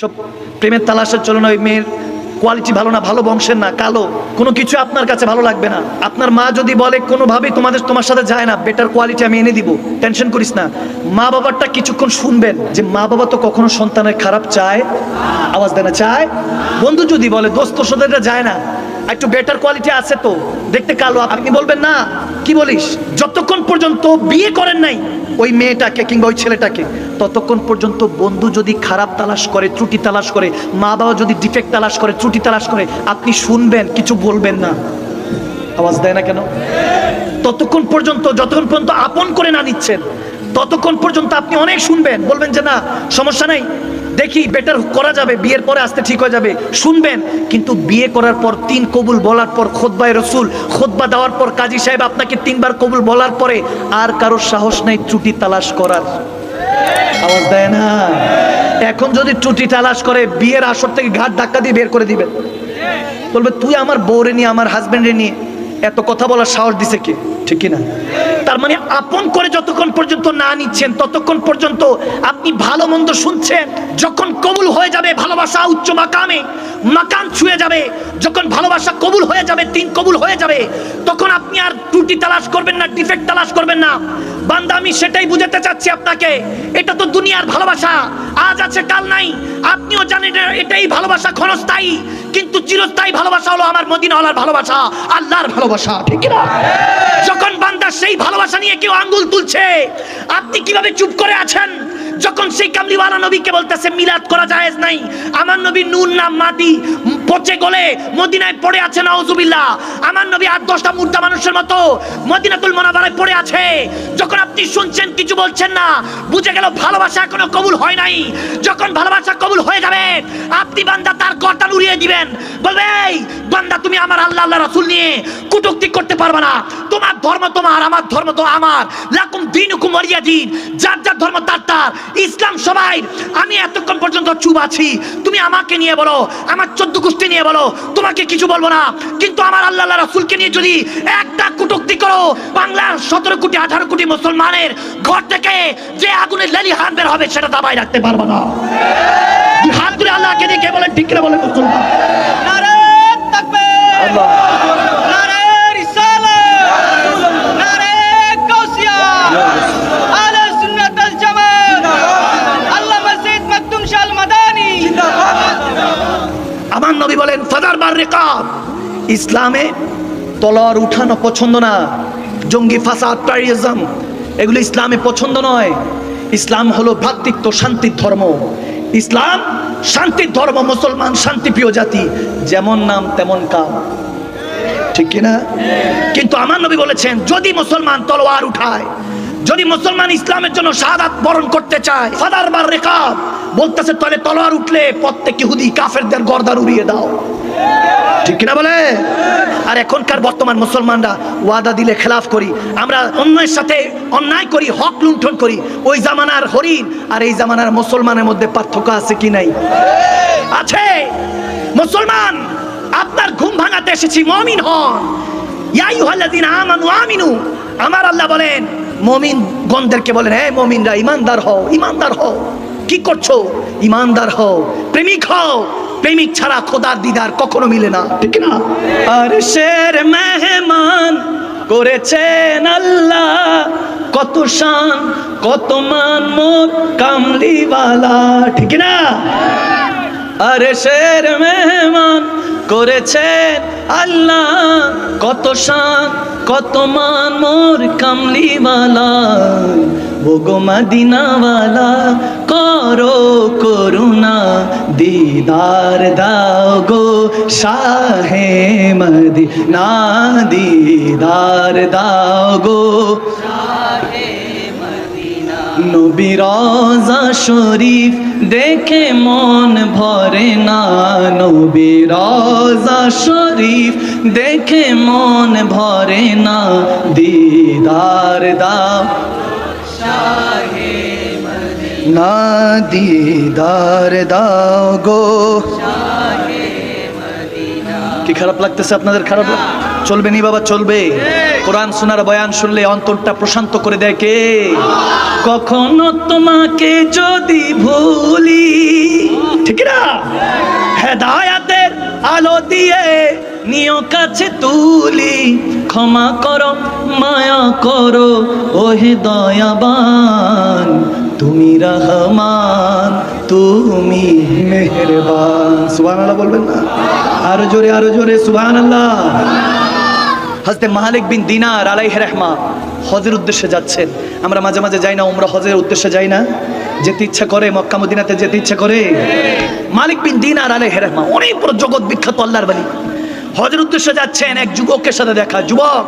সব প্রেমের তালাশের চলুন ওই মেয়ের কোয়ালিটি ভালো না, ভালো বংশের না, কালো। কোনো কিছু আপনার কাছে ভালো লাগবে না। আপনার মা যদি বলে, কোনোভাবেই তোমাদের, তোমার সাথে যায় না। বেটার কোয়ালিটি আমি এনে দিব। টেনশন করিস না। মা বাবারটা কিছুক্ষণ শুনবেন যে মা বাবা তো কখনো সন্তানের খারাপ চায়, আওয়াজ দেয় না, চায়। বন্ধু যদি বলে, দোস্ত সাথে এটা যায় না। একটু বেটার কোয়ালিটি আছে তো। দেখতে কালো, আপনি বলবেন না? কি বলিস? যতক্ষণ পর্যন্ত বিয়ে করেন নাই, ওই মেয়েটাকে কিংবা ওই ছেলেটাকে, ততক্ষণ পর্যন্ত বন্ধু যদি খারাপ তালাশ করে, ত্রুটি তালাশ করে মা বাবা যদি ডিফেক্ট তালাশ করে, ত্রুটি তালাশ করে, আপনি শুনবেন, কিছু বলবেন না। আওয়াজ দেয় না কেন? ততক্ষণ পর্যন্ত, যতক্ষণ পর্যন্ত আপন করে না নিচ্ছেন, ততক্ষণ পর্যন্ত আপনি অনেক শুনবেন। বলবেন যে না, সমস্যা নাই। দেখি বেটার করা যাবে, বিয়ের পরে আসতে ঠিক হয়ে যাবে। শুনবেন, কিন্তু বিয়ে করার পর তিন কবুল বলার পর খোদবায় রসুল, খোদবা দেওয়ার পর কাজী সাহেব আপনাকে তিনবার কবুল বলার পরে আর কারোর সাহস নাই ত্রুটি তালাশ করার। আওয়াজ দেয় না? এখন যদি ত্রুটি তালাশ করে, বিয়ের আসর থেকে ঘাট ধাক্কা দিয়ে বের করে দিবেন। বলবে, তুই আমার বউরে নিয়ে, আমার হাজবেন্ডে নিয়ে এত কথা বলার সাহস দিছে কি? ঠিক কি না তার মানে আপন করে যতক্ষণ পর্যন্ত না নিচ্ছেন, ততক্ষণ পর্যন্ত আপনি ভালো মন্দ শুনছেন। যখন কবুল হয়ে যাবে ভালোবাসা উচ্চ মাকামে, মাকাম ছুঁয়ে যাবে। যখন ভালোবাসা কবুল হয়ে যাবে, তিন কবুল হয়ে যাবে, তখন আপনি আর ত্রুটি তালাশ করবেন না ডিফেক্ট তালাশ করবেন না। বান্দা, আমি সেটাই বুঝাতে চাচ্ছি আপনাকে। এটা তো দুনিয়ার ভালোবাসা। আজ আছে, কাল নাই। আপনিও জানেন এটাই ভালোবাসা ক্ষণস্থায়ী। কিন্তু চিরস্থায়ী ভালোবাসা হলো আমার মদিনাওয়ালার ভালোবাসা, আল্লাহর ভালোবাসা। ঠিক না যখন বান্দা সেই ভালোবাসা নিয়ে কেউ আঙ্গুল তুলছে, আপনি কীভাবে চুপ করে আছেন? যখন সেই কামলিওয়ালা নবীকে বলতেছে, মিলাদ করা জায়েজ নাই। আমার নবী নুন নাম মাটি পচে গলে মদিনায় পড়ে আছে, নাউজুবিল্লাহ। আমার নবী আট, দশটা মুর্দা মানুষের মতো মদিনাতুল মোনাবারায় পড়ে আছে। যখন আপনি শুনছেন, কিছু বলছেন না, বুঝে গেল ভালোবাসা এখনও কবুল হয় নাই। যখন ভালোবাসা কবুল হয়ে যাবে, আপনি বান্দা তার গর্দান উড়িয়ে দিবেন। বলবে, এই বান্দা, তুমি আমার আল্লাহ আল্লাহ রাসূল নিয়ে কুটুক্তি করতে পারবে না। তোমার ধর্ম তোমার, আমার ধর্ম তো আমার। লাকুম দিনুকুম ওয়ালিয়া দিন। যার যার ধর্ম, তার তার। ইসলাম সবাই, আমি এতক্ষণ পর্যন্ত চুপ আছি। তুমি আমাকে নিয়ে বলো, আমার চোদ্দ গোষ্ঠী নিয়ে বলো তোমাকে কিছু বলব না। কিন্তু আমার আল্লাহ রাসুলকে নিয়ে যদি একটা কুটুক্তি করো বাংলার সতেরো কোটি আঠারো কোটি মুসলমানের ঘর থেকে যে আগুনের লেলি হাত বের হবে সেটা দাবায় রাখতে পারব না। হাত তুলে আল্লাহকে নিয়ে কে বলেন ঠিক করে বলে মুসলমান? নারে তাকবীর। আল্লাহ। নারে ইসলামে তলোয়ার উঠানো পছন্দ না, জঙ্গি ফাসাদ টেরিজম এগুলো ইসলামে পছন্দ নয়। ইসলাম হলো ভ্রাতৃত্ব, শান্তির ধর্ম। ইসলাম শান্তির ধর্ম, মুসলমান শান্তিপ্রিয় জাতি, যেমন নাম তেমন কাম ঠিক কিনা? কিন্তু আমার নবী বলেছেন, যদি মুসলমান তলোয়ার উঠায়, যদি মুসলমান ইসলামের জন্য শাহাদাত বরণ করতে চায়, ফাদার বার রেকাব, বলতেছে তলে তলোয়ার উঠলে প্রত্যেক ইহুদি কাফেরদের গর্দান উড়িয়ে দাও। ঠিক কিনা বলে? আর এখনকার বর্তমান মুসলমানরা ওয়াদা দিলে খেলাফ করি, আমরা অন্যের সাথে অন্যায় করি, হক লুণ্ঠন করি, ওই জামানার হরিণ আর এই জামানার মুসলমানের মধ্যে পার্থক্য আছে কি নাই? আছে। মুসলমান, আপনার ঘুম ভাঙাতে এসেছি, মমিন হন। আমানু আমিনু। আমার আল্লাহ বলেন মমিন গণদেরকে বলেন হ্যাঁ মমিনরা, ইমানদার হও ইমানদার হও। কি করছ? ইমানদার হও, প্রেমিক হও। প্রেমিক ছাড়া খোদার দিদার কখনো মিলে না, ঠিক না আর শের মেহমান করেছেন আল্লাহ, কত শান, কত মান মোর কামলিওয়ালা, ঠিক না আরে শের মেহমান করেছেন আল্লাহ। কত শান, কত মান, মোর কামলিওয়ালা। ও গো মদিনাওয়ালা, করো করুণা। দিদার দাও গো শাহে মদিনা। দিদার দাও গো নবী রওজা শরীফ দেখে মন ভরে না। নবী রওজা শরীফ দেখে মন ভরে না। দিদার দাও না দিদার দাও গো। কি খারাপ লাগতেছে আপনাদের? খারাপ চলবে নি বাবা চলবে। কোরআন শোনার বয়ান শুনলে অন্তরটা প্রশান্ত করে দেয় কে? কখনো তোমাকে যদি ভুলি, ঠিক না? হেদায়াতের আলো দিয়ে নিয় কাছে তুলি। ক্ষমা করো, মায়া করো, ওহে দয়াবান, তুমি রহমান, তুমি মেহেরবান। সুবহানাল্লাহ বলবেন না? আরও জোরে আরও জোরে, সুবহানাল্লাহ। হজরত মাহালিক বিন দিনার আলাইহ রহমা হজের উদ্দেশ্যে যাচ্ছেন। আমরা মাঝে মাঝে যাই না ওমরা হজের উদ্দেশ্যে যাই না। যেতে ইচ্ছা করে, মক্কা মদিনাতে যেতে ইচ্ছা করে। মালিক বিন দিনার আলাইহ রহমা, অনেক বড় জগৎ বিখ্যাত আল্লাহর বাড়ি হজের উদ্দেশ্যে যাচ্ছেন এক যুবকের সাথে দেখা। যুবক,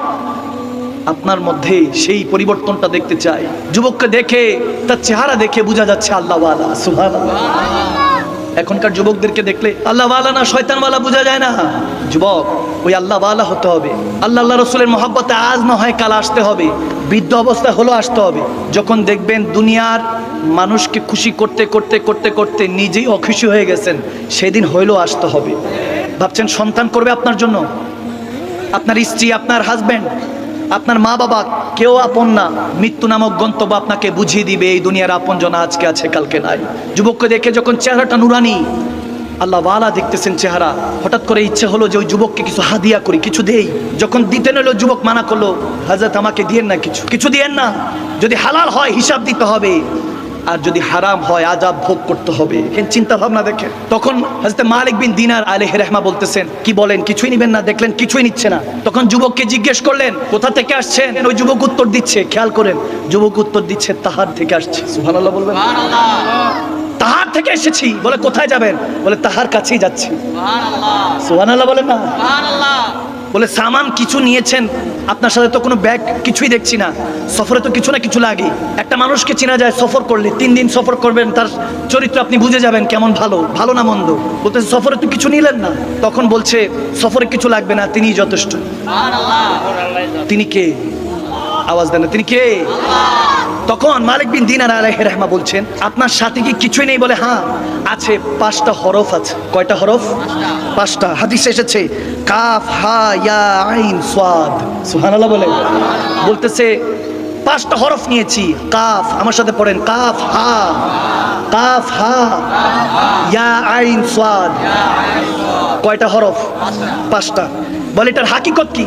আপনার মধ্যে সেই পরিবর্তনটা দেখতে চাই। যুবককে দেখে, তার চেহারা দেখে বোঝা যাচ্ছে আল্লাহ এখনকার যুবকদেরকে দেখলে আল্লাহওয়ালা না শয়তান ওয়ালা বোঝা যায় না। যুবক, ওই আল্লাহ ওয়ালা হতে হবে। আল্লাহ আল্লাহ রসুলের মহাব্বতে আজ না হয় কাল আসতে হবে। বৃদ্ধ অবস্থা হলো আসতে হবে। যখন দেখবেন দুনিয়ার মানুষকে খুশি করতে করতে করতে করতে নিজেই অখুশি হয়ে গেছেন, সেদিন হইলেও আসতে হবে। ভাবছেন সন্তান করবে আপনার জন্য? আপনার স্ত্রী, আপনার হাজবেন্ড আপনার মা বাবা, কেউ আপন না। মৃত্যু নামক গন্তব্য আপনাকে বুঝিয়ে দিবে, এই দুনিয়ার আপন জন আজকে আছে, কালকে নাই। যুবককে দেখে যখন চেহারাটা নুরানি আল্লাহ ওয়ালা দেখতেছেন চেহারা। হঠাৎ করে ইচ্ছে হলো যে ওই যুবককে কিছু হাদিয়া করি, কিছু দেই। যখন দিতে নিল, যুবক মানা করল, হাজরত, আমাকে দিয়েন না কিছু। কিছু দিয়েন না। যদি হালাল হয়, হিসাব দিতে হবে। আর যদি হারাম হয়, আজাব ভোগ করতে হবে। চিন্তা ভাবনা দেখেন। তখন হাজরত মালিক বিন দিনার আলেহ রেহমা বলতেছেন, কি বলেন? কিছুই নিবেন না, দেখলেন কিছুই নিচ্ছে না। তখন যুবককে জিজ্ঞেস করলেন, কোথা থেকে আসছেন? ওই যুবক উত্তর দিচ্ছে, খেয়াল করেন, যুবক উত্তর দিচ্ছে তাহার থেকে আসছে। সুবহানাল্লাহ বলবেন। তাহার থেকে এসেছি। বলে কোথায় যাবেন? বলে তাহার কাছেই যাচ্ছি। সুবহানাল্লাহ। বলেন না। বলে সামান কিছু নিয়েছেন। আপনার সাথে তো কোনো ব্যাগ কিছুই দেখছি না। সফরে তো কিছু না কিছু লাগে। একটা মানুষকে চেনা যায় সফর করলে। তিন দিন সফর করবেন তার চরিত্র আপনি বুঝে যাবেন কেমন ভালো ভালো না মন্দ। বলতে সফরে তো কিছু নিলেন না। তখন বলছে সফরে কিছু লাগবে না তিনিই যথেষ্ট। তিনি কে? আওয়াজ দেন তিনি কে? তখন মালিক বিন দিনার আলাইহ রহমা বলছেন, আপনার সাথে কি কিছুই নেই? বলে হ্যাঁ আছে পাঁচটা হরফ আছে। কয়টা হরফ? পাঁচটা। হাদিস এসেছে, কাফ, হা, ইয়া, আইন সোয়াদ সুবহানাল্লাহ বলে। বলতেছে, পাঁচটা হরফ নিয়েছি। কাফ, আমার সাথে পড়েন, কাফ, হা কাফ, হা, ইয়া, আইন সোয়াদ কয়টা হরফ? পাঁচটা। বলে, এটার হাকিকত কি?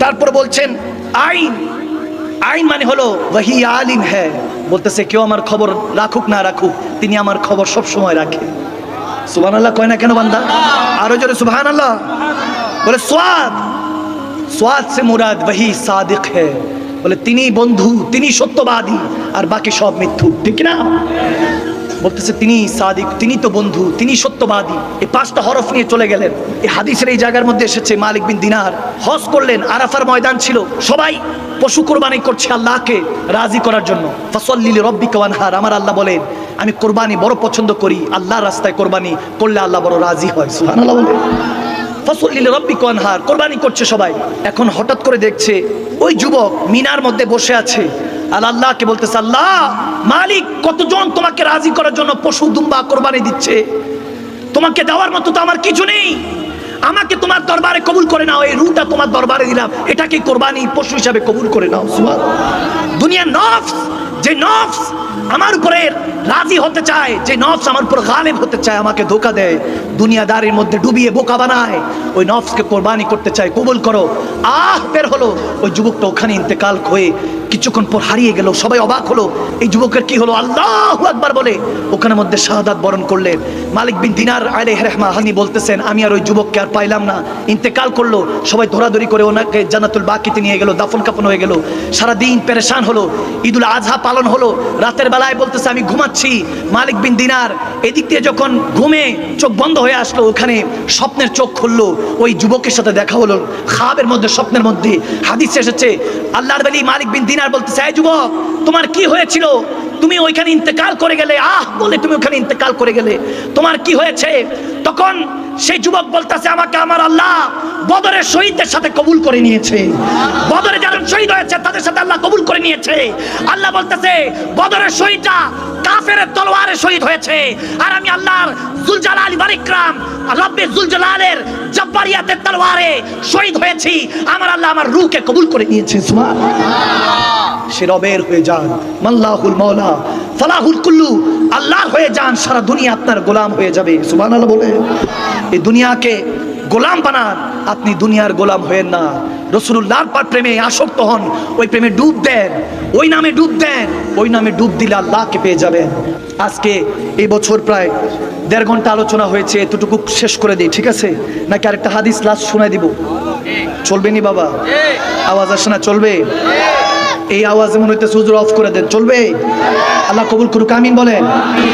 তারপর বলছেন, আইন। আইন মানে হলো, ওয়াহি আলিম হ্যাঁ। বলতেছে, কেউ আমার খবর রাখুক না রাখুক, তিনি আমার খবর সব সময় রাখে। সুবাহ আল্লাহ কয় না কেন বান্দা? আরও জোরে সুবাহ আল্লাহ বলে, সোয়াদ। সোয়াদ সে মুরাদ, ওয়াহি সাদিক হ্যাঁ। বলে, তিনি বন্ধু, তিনি সত্যবাদী, আর বাকি সব মিথ্যু ঠিক না বলতেছে, তিনি সাদিক, তিনি তো বন্ধু, তিনি সত্যবাদী। এই পাঁচটা হরফ নিয়ে চলে গেলেন। এই হাদিসের এই জায়গার মধ্যে এসেছে মালিক বিন দিনার। হজ করলেন, আরাফার ময়দান ছিল। সবাই পশু কোরবানি করছে আল্লাহকে রাজি করার জন্য। ফসল্লিল রব্বি কানহার আমার আল্লাহ বলেন, আমি কোরবানি বড় পছন্দ করি, আল্লাহর রাস্তায় কোরবানি করলে আল্লাহ বড় রাজি হয়। সুবহানাল্লাহ বলেন। ফসল্লিল রব্বি কানহার কোরবানি করছে সবাই। এখন হঠাৎ করে দেখছে, ওই যুবক মিনার মধ্যে বসে আছে। আর আল্লাহকে বলতেছে, আল্লাহ, মালিক কতজন তোমাকে রাজি করার জন্য পশু দুম্বা কোরবানি দিচ্ছে? তোমাকে দেওয়ার মতো তো আমার কিছু নেই। আমাকে তোমার দরবারে কবুল করে নাও, এই রুটা তোমার দরবারে দিলাম। এটাকে কোরবানি পশু হিসাবে কবুল করে নাও সুবহান দুনিয়ার নফস, যে নফস আমার উপরে রাজি হতে চায়, যে নফস আমার উপর গালেব হতে চায়, আমাকে ধোকা দেয়, দুনিয়াদারির মধ্যে ডুবিয়ে বোকা বানায়, ওই নফসকে কোরবানি করতে চায়, কবুল করো। আহ, বের হলো, ওই যুবকটা ওখানে ইন্তেকাল হয়ে কিছুক্ষণ পর হারিয়ে গেল, সবাই অবাক হলো। এই যুবকের কি হলো? আল্লাহ একবার বলে। ওখানে মধ্যে শাহাদাত বরণ করলেন। মালিক বিন দিনার আলে রহমা হানি বলতেছেন, আমি আর ওই যুবককে আর পাইলাম না। ইন্তেকাল করল। সবাই ধরাধরি করে ওনাকে জানাতুল বাকিতে নিয়ে গেল, দাফন কাফন হয়ে গেল। সারাদিন পেরেশান হলো। ঈদুল আজহা পালন হলো। রাতের বেলায় বলতেছে, আমি ঘুমাচ্ছি। মালিক বিন দিনার এদিক দিয়ে যখন ঘুমে চোখ বন্ধ হয়ে আসলো, ওখানে স্বপ্নের চোখ খুললো, ওই যুবকের সাথে দেখা হলো খাবের মধ্যে, স্বপ্নের মধ্যে। হাদিস এসেছে, আল্লাহর বালি মালিক বিন দিনার বলতে চাই যুবক, তোমার কি হয়েছিল? তুমি ওইখানে ইন্তেকাল করে গেলে, আহ! বলে, তুমি ওখানে ইন্তেকাল করে গেলে। তোমার কি হয়েছে? তখন সেই যুবক বলতেছে, আমাকে আমার আল্লাহ বদরের শহীদদের সাথে কবুল করে নিয়েছে। বদরে যারা শহীদ হয়েছে, তাদের সাথে আল্লাহ কবুল করে নিয়েছে। আল্লাহ বলতেছে, বদরের শহীদটা কাফের তলোয়ারে শহীদ হয়েছে। আর আমি আল্লাহর জুলজালাল বারিকরাম, রব্বে জুলজালালের জব্বারিয়াতের তলোয়ারে শহীদ হয়েছি। আমার আল্লাহ আমার রুহকে কবুল করে নিয়েছে। সে রবের হয়ে যান, মাল্লাহুল মৌলা ফালাহুল কুল্লু, আল্লাহর হয়ে যান, সারা দুনিয়া আপনার গোলাম হয়ে যাবে। সুবহানাল্লাহ বলে এই দুনিয়াকে গোলাম বানান। আপনি দুনিয়ার গোলাম হয়েন না। রসুল্লাহর পার প্রেমে আসক্ত হন, ওই প্রেমে ডুব দেন। ওই নামে ডুব দেন। ওই নামে ডুব দিলে আল্লাহকে পেয়ে যাবেন। আজকে এই বছর প্রায় দেড় ঘণ্টা আলোচনা হয়েছে, এতটুকু শেষ করে দিই, ঠিক আছে? নাকি আরেকটা হাদিস লাস্ট শোনায় দিব? চলবে নি বাবা? আওয়াজ আসে না, চলবে? এই আওয়াজে মনে হইতেছে হুজুর অফ করে দেন। চলবে? আল্লাহ কবুল করুক, আমিন বলেন।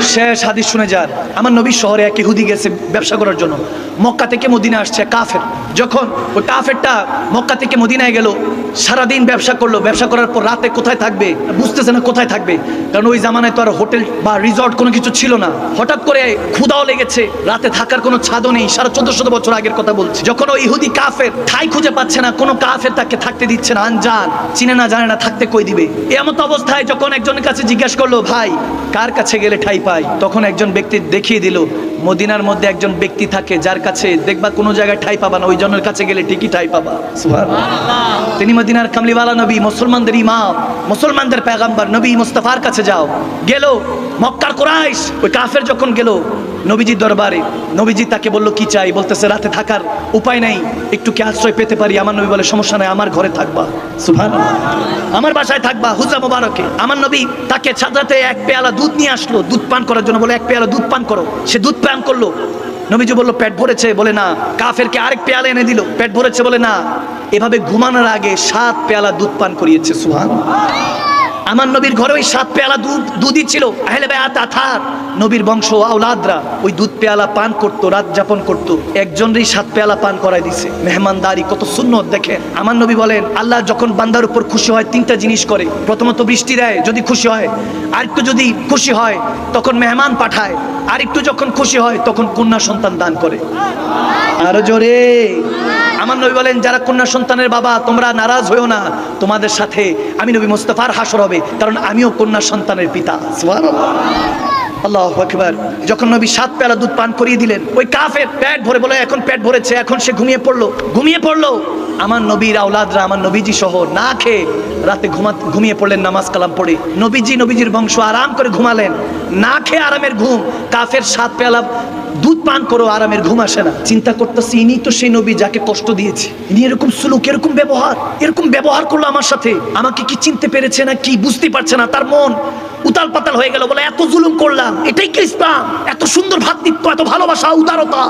শেষ হাদিস শুনে যান। আমার নবী শহরে এক ইহুদি গেছে ব্যবসা করার জন্য। মক্কা থেকে মদিনা আসছে, কাফের। যখন ওই কাফেরটা মক্কা থেকে মদিনায় গেল, সারাদিন ব্যবসা করল। ব্যবসা করার পর রাতে কোথায় থাকবে? বুঝতেছে না কোথায় থাকবে। কারণ ওই জামানায় তো আর হোটেল বা রিসর্ট কোনো কিছু ছিল না। হঠাৎ করে ক্ষুদাও লেগেছে। রাতে থাকার কোনো ছাদও নেই। সারা চোদ্দ শত বছর আগের কথা বলছি। যখন ওই ইহুদি কাফের ঠাই খুঁজে পাচ্ছে না, কোনো কাফের তাকে থাকতে দিচ্ছে না। আনজান। চিনে না জানে না থাকতে কই দিবে? এমত অবস্থায় যখন একজনের কাছে জিজ্ঞেস করল, ভাই, কার কাছে গেলে ঠাই পাই? তখন একজন ব্যক্তি দেখিয়ে দিল মদিনার মধ্যে একজন ব্যক্তি থাকে যার কাছে দেখবা কোনো জায়গায় ঠাই পাবা না, ওই জনের কাছে গেলে ঠিকই ঠাই পাবা। তিনি মদিনার কামলিওয়ালা নবী, মুসলমানদের ইমাম, মুসলমানদের পেগাম্বার, নবী মুস্তাফার কাছে যাও। গেল মক্কার কোরাইশ, ওই কাফের যখন গেল নবীজির দরবারে, নবীজি তাকে বলল, কি চাই? বলতেছে, রাতে থাকার উপায় নাই একটু কি আশ্রয় পেতে পারি। আমার নবী বলে, সমস্যা নাই, আমার ঘরে থাকবা। সুবহানাল্লাহ। আমার বাসায় থাকবা, হুজা মোবারকে। আমার নবী তাকে ছাদরাতে এক পেয়ালা দুধ নিয়ে আসলো, দুধ পান করার জন্য বলে, এক পেয়ালা দুধ পান করো। সে দুধ পান করল। নবীজি বলল, পেট ভরেছে? বলে, না। কাফেরকে আরেক পেয়ালা এনে দিল। পেট ভরেছে? বলে, না। এভাবে ঘুমানোর আগে সাত পেয়ালা দুধ পান করিয়েছে সুহান আমার নবীর ঘরে ওই সাত পেয়ালা দুধ, দুধই ছিল। নবীর বংশ আওলাদরা ওই দুধ পেয়ালা পান করতো, রাত যাপন করতো। একজনেরই সাত পেয়ালা পান করাই দিছে। মেহমানদারি কত সুন্নত, দেখেন। আমার নবী বলেন, আল্লাহ যখন বান্দার উপর খুশি হয়, তিনটা জিনিস করে। প্রথমত বৃষ্টি দেয়, যদি খুশি হয়। আরেকটু যদি খুশি হয়, তখন মেহমান পাঠায়। আরেকটু যখন খুশি হয়, তখন কন্যা সন্তান দান করে। আরও জোরে। আমার নবী বলেন, যারা কন্যা সন্তানের বাবা, তোমরা নারাজ হয়েও না। তোমাদের সাথে আমি নবী মোস্তফার হাসর হবে। কারণ আমিও কন্যা সন্তানের পিতা। আল্লাহ যখন নবী সাত পেলা দুধ পান করিয়ে দিলেন, ওই কাফের পেট ভরে বলে, এখন পেট ভরেছে, এখন সে ঘুমিয়ে পড়ল ঘুমিয়ে পড়ল। আমার নবীর আওলাদরা, আমার নবীজি সহ না খেয়ে রাতে ঘুমা, ঘুমিয়ে পড়লেন নামাজ কালাম পড়ে। নবীজি, নবীজির বংশ আরাম করে ঘুমালেন। না খেয়ে আরামের ঘুম। কাফের সাত পেলা দুধ পান করো, আরামের ঘুম আসে না। চিন্তা করতেছি ইনি তো সেই নবী যাকে কষ্ট দিয়েছে। ইনি এরকম সুলুক, এরকম ব্যবহার এরকম ব্যবহার করল আমার সাথে। আমাকে কি চিনতে পেরেছে না কি বুঝতে পারছে না, তার মন উতাল পাতাল হয়ে গেল, বলে, এত জুলুম করলাম, এটাই কি ইসলাম? এত সুন্দর ভাতৃত্ব, এত ভালোবাসা, উদারতা।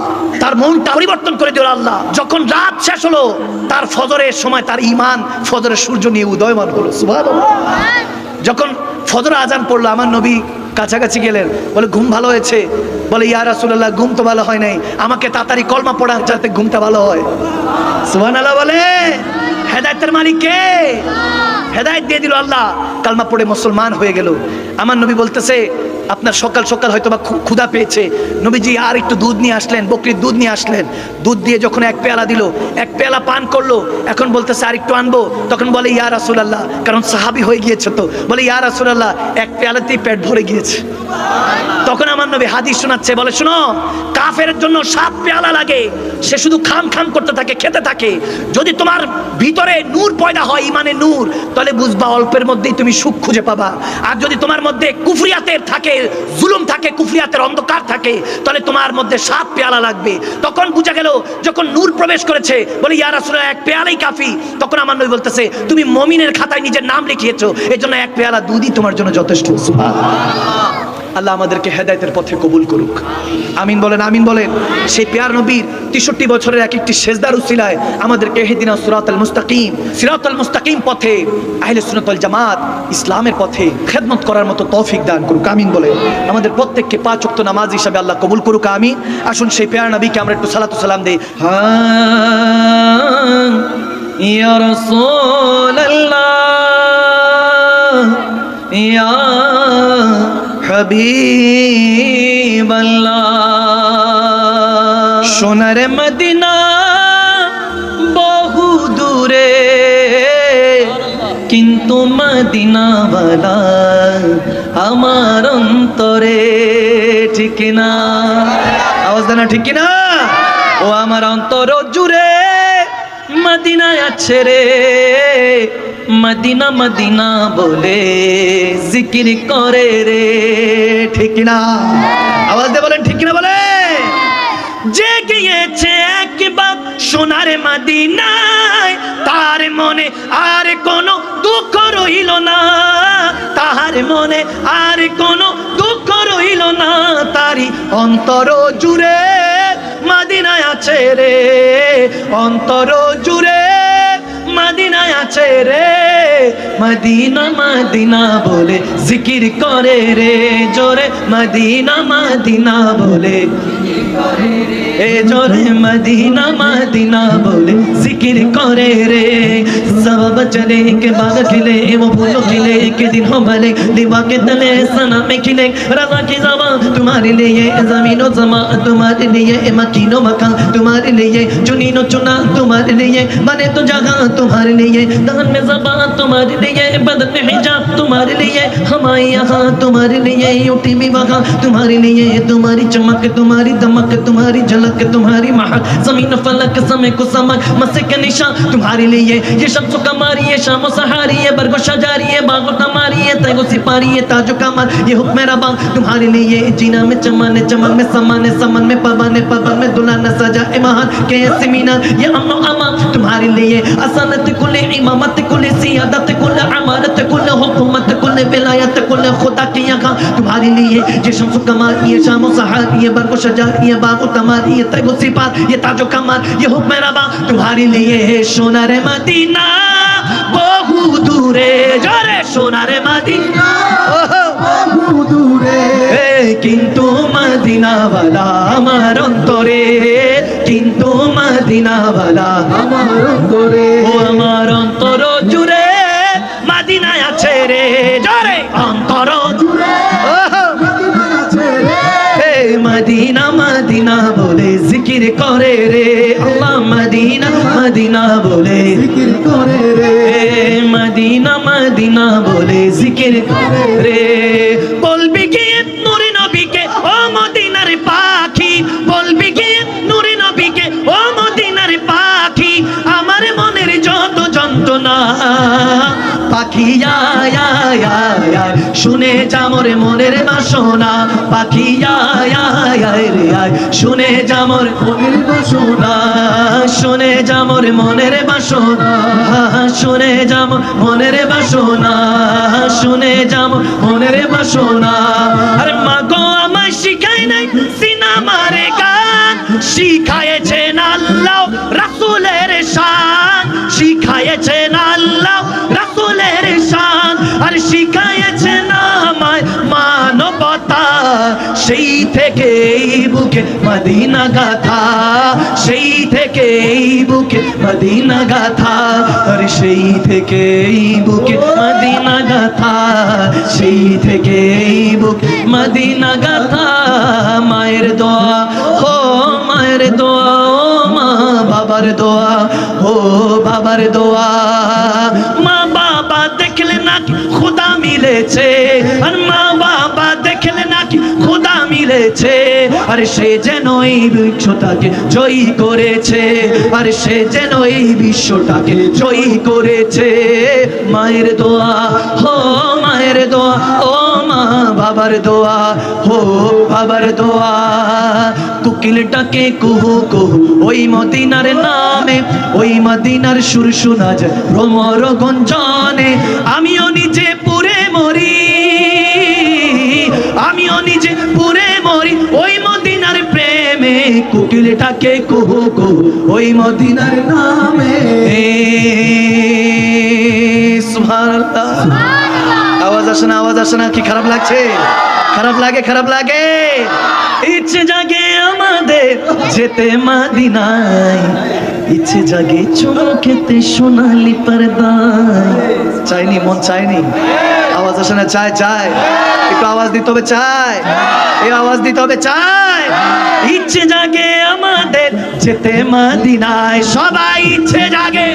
তার মনটা পরিবর্তন করে দিল আল্লাহ। যখন রাত শেষ হলো, তার ফজরের সময় তার ইমান ফজরের সূর্য নিয়ে উদয়মান হলো যখন ফজর আজান পড়ল, আমার নবী কাছাকাছি গেলেন। বলে, ঘুম ভালো হয়েছে? বলে, ইয়া রাসুল্লাহ ঘুম তো ভালো হয় নাই। আমাকে তাড়াতাড়ি কলমা পড়া যাতে ঘুমটা ভালো হয়। সুবহানাল্লাহ বলে, হেদায়েতের মালিক কে? হেদায়েত দিয়ে দিল আল্লাহ। কালমা পড়ে মুসলমান হয়ে গেল। আমার নবী বলতেছে আপনার সকাল সকাল হয়তো বা ক্ষুধা পেয়েছে। নবীজি, আর একটু দুধ নিয়ে আসলেন, বকরির দুধ নিয়ে আসলেন। দুধ দিয়ে যখন এক পেয়ালা দিল, এক পেয়ালা পান করল, এখন বলতেছে, আর একটু আনব? তখন বলে, ইয়া রাসূলুল্লাহ। কারণ সাহাবী হয়ে গিয়েছে তো। বলে, ইয়া রাসূলুল্লাহ, এক পেয়ালাতেই পেট ভরে গিয়েছে। তখন আমার নবী হাদিস শোনাচ্ছে, বলে, শোনো, কাফের জন্য সাত পেয়ালা লাগে। সে শুধু খাম খাম করতে থাকে, খেতে থাকে। যদি তোমার ভিতরে নূর পয়দা হয়, ইমানে নূর, তাহলে বুঝবা অল্পের মধ্যেই তুমি সুখ খুঁজে পাবা। আর যদি তোমার মধ্যে কুফরিয়াতের থাকে জুলুম থাকে, কুফরিয়াতের অন্ধকার থাকে, তাহলে তোমার মধ্যে সাত পেয়ালা লাগবে। তখন বুঝা গেল, যখন নূর প্রবেশ করেছে, বলে, ইয়া আসলে এক পেয়ালাই কাফি। তখন আমার নবী বলতেছে, তুমি মমিনের খাতায় নিজের নাম লিখিয়েছো জন্য এক পেয়ালা দুধই তোমার জন্য যথেষ্ট। আল্লাহ আমাদেরকে হেদায়তের পথে কবুল করুক। আমিন বলেন আমিন বলেন। সেই পেয়ার নবীর তেষট্টি বছরের এক একটি সেজদার উসিলায় আমাদেরকে হেদিনা সুরাতাল মুস্তাকিম, সিরাতাল মুস্তাকিম পথে, আহলে সুন্নাতুল জামাত ইসলামের পথে খেদমত করার মতো তৌফিক দান করুক। আমিন বলে আমাদের প্রত্যেককে পাঁচ ওয়াক্ত নামাজ হিসাবে আল্লাহ কবুল করুক, আমিন। আসুন সেই পেয়ার নবীকে আমরা একটু সালাতু সালাম দেই। হ্যাঁ রাসূলুল্লাহ, ইয়া হাবিবাল্লাহ। সোনার মদিনা বহু দূরে, কিন্তু মদিনাওয়ালা আমার অন্তরে ঠিক না। আওয়াজ দেনা ঠিক না ও আমার অন্তর জুড়ে মদিনায় আছে রে। মদিনা মদিনা বলে জিকির করে রে। ঠিক না আওয়াজ দিয়ে বলেন ঠিক না বলে? যে গিয়েছে একবার সোনার মদিনায়। তার মনে আর কোনো দুঃখ রইল না। তাহার মনে আর কোনো দুঃখ রইল না। তারি অন্তর জুড়ে মদিনায় আছে রে। অন্তর জুড়ে মদিনায় আছে রে। مدینہ مدینہ بولے، ذکر کرے رے جورے، مدینہ مدینہ بولے۔ اے জোরে مدینہ مدینہ بولے، ذکر کرے رے۔ سب بچلے کے باغ کھلے، وہ بھولو کھلے، کے دن ہو بھلے۔ دیوا کے تلے سنا میں کھلے۔ رضا کی زماں تمہارے لیے زمین و زمان تمہارے لیے مکین و مکان تمہارے لیے چنین و چنان تمہارے لیے بنے تو جگہ تمہارے لیے دہن میں زبان تمہارے لیے ہمارے لیے بدن حجاب تمہارے لیے۔ ہمارے یہاں، تمہارے لیے یو بھی وہاں۔ تمہارے لیے تمہاری چمک، تمہاری دمک، تمہاری جھلک، تمہاری محق زمین فلک سمیں کو سمک مسے کے نشان۔ تمہارے لیے یہ شمس و کماری ہے، شام و سہاری ہے، برگ و شجاری ہے، باغ و تماری ہے، تیغ و سپاری ہے، تاج و کمر یہ حکم ربا تمہارے لیے جینا میں چمانے چمن میں سمان سمن میں پبن پبن میں دلہن سجائے مہان۔ کے سمینہ یہ امن و امن तुम्हारे लिए असानत कुल इमामत कुल सियादत कुल अमारत कुल हुकूमत कुल विलायत कुल खुदा की यहाँ तुम्हारे लिए ये शम्स कमार ये शाम सहार ये बरगो शजार ये बागो तमार ये तैगो सिपार ये ताजो कमर ये हुक्म रबा तुम्हारे लिए সোনার মদিনা বহু দূরে জরে সোনার মদিনা বহু দূরে কিন্তু মদিনাওয়ালা আমার অন্তরে কিন্তু মদিনাওয়ালা আমার অন্তরে। ও আমার অন্তর জুড়ে মদিনায় আছে রে জরে। অন্তর জুড়ে মদিনা মদিনা বলে জিকির করে রে। আল্লাহ মদিনা মদিনা বলে জিকির করে রে। মদিনা মদিনা বলে জিকির করে রে। বলবি পাখি শুনে যামর মনের বাসনা। পাখি শুনে যামর মনের বাসনা। শুনে যামর মনের বাসনা। শুনে যাম মনের বাসনা। শুনে যাম মনের বাসনা। আরে মাগো আর শিখায়েছেন আমায় মানবতা? সেই থেকে এই বুকে মদিনা গাথা। সেই থেকে এই বুকে মদিনা গাথা। আর সেই থেকে এই বুকে মদিনা গাথা। সেই থেকে এই বুকে মদিনা গাথা। মায়ের দোয়া হো মায়ের দোয়া, ও মা বাবার দোয়া, ও বাবার দোয়া। মা মিলেছে। আর মা বাবা দেখলে নাকি খুদা মিলেছে। আর সে যেন এই বিশ্বটাকে জয়ী করেছে। আর সে যেন এই বিশ্বটাকে জয়ী করেছে। মায়ের দোয়া হো মায়ের দোয়া, ও মা বাবার দোয়া হো বাবার দোয়া। কুকিলটাকে কুহু কুহু, ওই মদিনার নামে, ওই মদিনার সুর শোনা যায় ভ্রমর গঞ্জনে আমিও নিজে পুরে প্রেমে কুকিলটাকে কুহু কুহু, ওই মদিনার নামে। আওয়াজ আসে না, আওয়াজ আসে না, কি খারাপ লাগছে? খারাপ লাগে খারাপ লাগে। ইচ্ছে জাগে আমাদের যেতে মাদিনায় ইচ্ছে জাগে চমকেতে সোনালি পর্দায়। চাইনি, মন চাইনি? আওয়াজ আসে না, চায় চায়। একটু আওয়াজ দিতে হবে, চায়। এই আওয়াজ দিতে হবে, চায়। ইচ্ছে জাগে আমাদের, যেতে মাদিনায় সবাই ইচ্ছে জাগে।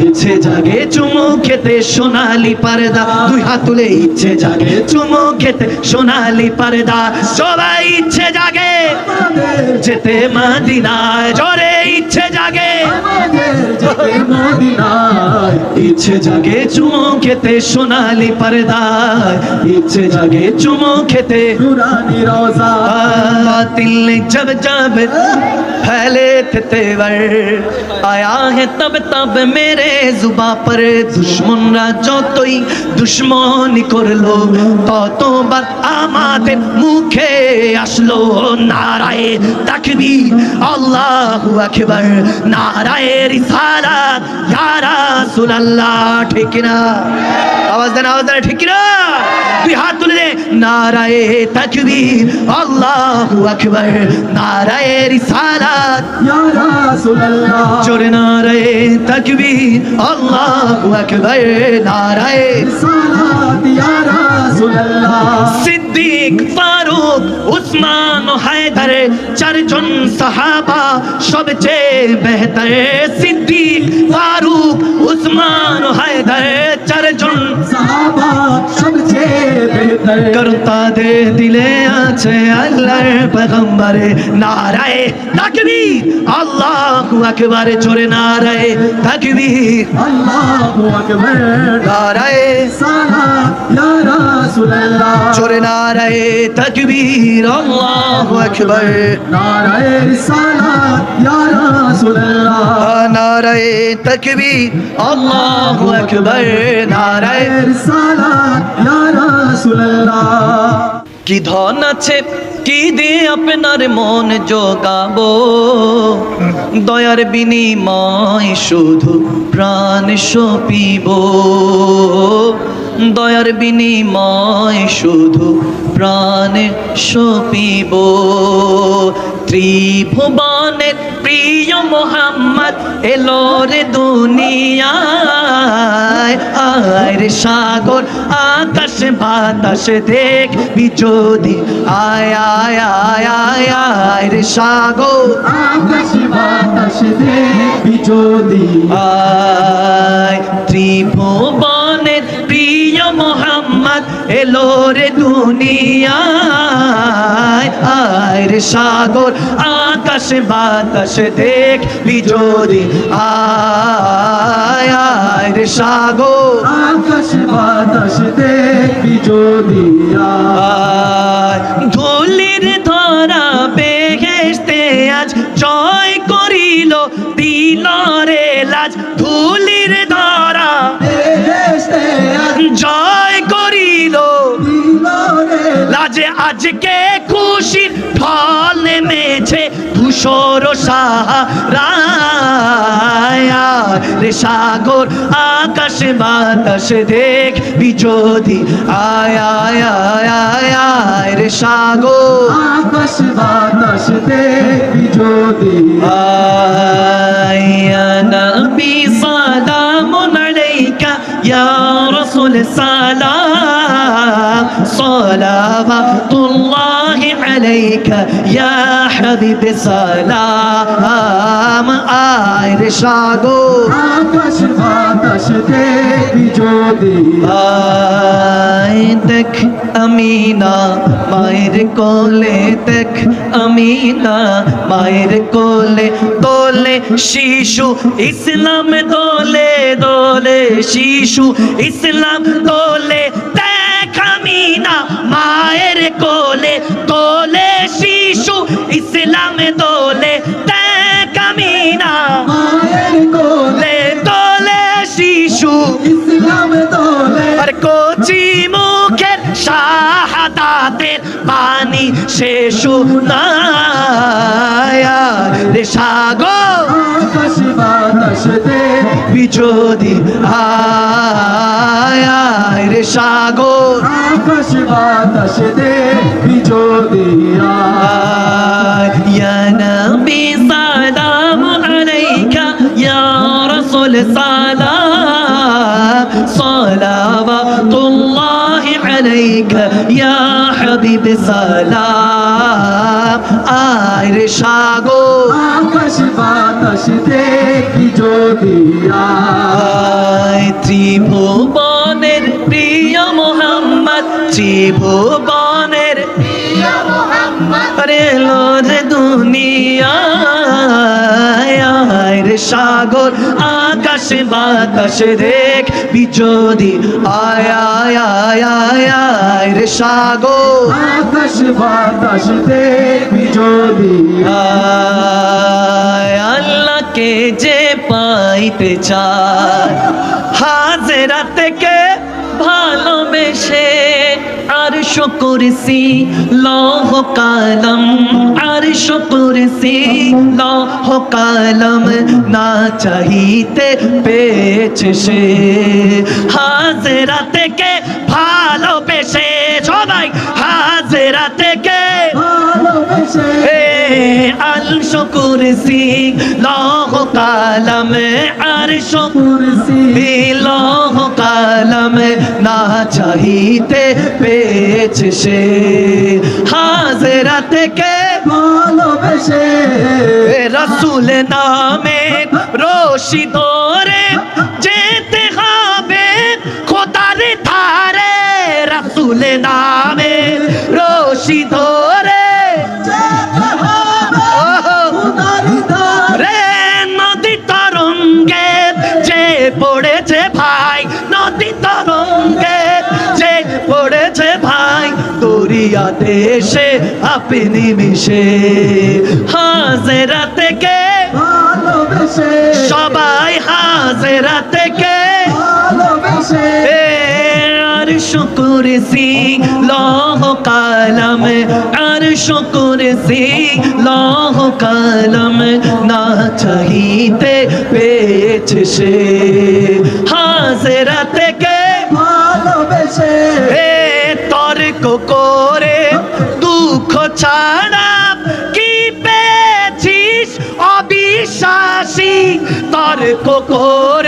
ইচ্ছে জাগে চুমো খেতে সোনালি পারদা। দুই হাত তুলে ইচ্ছে জাগে চুমো খেতে সোনালি পারদা। সবাই ইচ্ছে জাগে যেতে মাদিনায়। জরে ইচ্ছে জাগে ইচ্ছে জাগে চুমো খেতে সোনালি পরদায় ইচ্ছে জাগে চুমো খেতে নুরানি রোজা। তিল জব জব फैले थे तेवर आया है तब तब मेरे जुबा पर দুশ্মনরা যতই দুশ্মনী করলো ততবার আমাদের মুখে আসলো নারায়ে তাকবীর আল্লাহু আকবার নারায়ে রিসালাত ইয়া রাসূলুল্লাহ ঠিক না আওয়াজ দেন আওয়াজ দেন ঠিক না দুই হাত তুলে দে নারায়ে তাকবীর আল্লাহু আকবার নারায়ে রিসালাত জোরে নারায় তকবীর। আল্লাহু আকবার নারায়ে। সিদ্দিক ফারুক উসমান হায়দার চারজন সাহাবা সবচেয়ে বেহতর সিদ্দিক ফারুক উসমান হায়দার চারজন কারণ তাদের দিলে আছে আল্লাহর পেগম্বরে নারায়ে তাকবীর। আল্লাহু আকবার জোরে নারায়ে তাকবীর। নারায়ে। জোরে নারায়ে তাকবীর আল্লাহু আকবার। নারায়ে তাকবীর আল্লাহু আকবার। নারায়ে কি ধন আছে কি দিয়ে আপনার মন জোগাবো? দয়ার বিনিময় শুধু প্রাণ সপিব। দয়ার বিনিময় শুধু প্রাণ সপিব। ত্রিভুবনের প্রিয় মোহাম্মদ এলো রে দুনিয়ায়। আয় রে সাগর, আকাশ, বাতাস দেখবি যদি। আয় আয় আয় আয় আয় রে সাগর আয় ত্রিভুবনের প্রিয় মোহাম্মদ, এলো রে দুনিয়ায়। সাগর, আকাশ, বাতাস দেখ যদি। আয় রে সাগর, আকাশ, বাতাস যদি। আয়, ধুলির ধরা বেহেস্তে আজ জয় করিল, দিল রায়া রে সাগর আকাশে বাতাস দেখ বিজোধি। আয়া আয়া রে সাগর। আকাশ বাতাস দেখ বিজোধি। আয়া নবী সালামুন আলাইকা ইয়া রাসূল সালাম। সালাওয়াতুল্লাহি আলাইকা ইয়া হাবিব সালাম। সাগর। আকাশ বাতাস দেখবি যদি। আয় দেখ আমিনা মায়ের কোলে দেখ আমিনা মায়ের কোলে তোলে শিশু ইসলাম তোলে দোলে শিশু ইসলাম তোলে দেখ আমিনা মায়ের কোলে তোলে শিশু ইসলাম তোলে দেখ আমিনা দোলে দোলে শিশু। ইসলাম দোলে। আর কচি মুখের শাহাদাতের বাণী সে শোনায়া। রে সাগর আকাশ বাতাস দেখবি বিজোদি আয়। আয় রে সাগর আকাশ বল সালা সালাওয়াতুল্লাহ আলাইকা ইয়া হাবিব সালাম। আর সাগো আকাশ বাতাস দেখি যদি আয় ত্রিভুবনের প্রিয় মোহাম্মদ ত্রিভুবনের প্রিয় মোহাম্মদ। রে লোর দুনিয়া। সাগর আকাশ বাতাস দেখ বিচোদি আয় আয় আয় আয় আয় রে সাগর। আকাশ বাতাস দেখি আয় আল্লাহকে যে পাইতে চায়। হাজেরা থেকে ভালোবেসে আর শুকুরসি লহ কালম আরশ শুকুরসি লহ কালম না চাহিতে পেয়েছে সে। হাজেরা থেকে ভালোবেসে সবাই হাজেরা থেকে ভালোবেসে। এ আল শুকুরসি লহ কালম, আর কুরসি লহ কালম, না চাহিতে পেয়েছে সে। হাজরা থেকে ভালোবেসে রসুল নামে রশি ধরে যেতে হবে। খোদার ধারে রসুল নামে রশি দরিয়াতে এসে আপনি মিশে হাজেরা থেকে ভালোবেসে সবাই হাজেরা থেকে শুকুর সিং লহ কালম আর শুকুর সিং লহ কালম না চাহিতে পেয়েছে সে হাজরা থেকে ভালোবেসে তর্ক তর্ক করে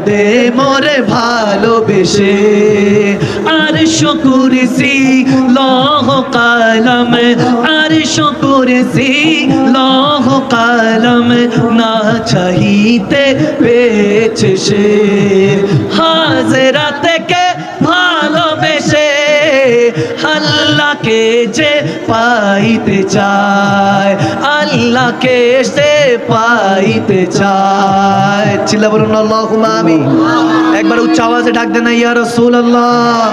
আহমদে মরে ভালোবেসে। আর শকুরসি লহ কালম, আর শকুরসি লহ কালম না চাহিতে পেয়েছে সে। হাজরাতে ভালোবেসে আল্লাহকে যে পাইতে চায়, আল্লাহকে সে পাইতে চায়। চিল্লা বলুন আল্লাহ আমি একবার উচ্চ আওয়াজে ডাক দেন ইয়া রাসূলুল্লাহ।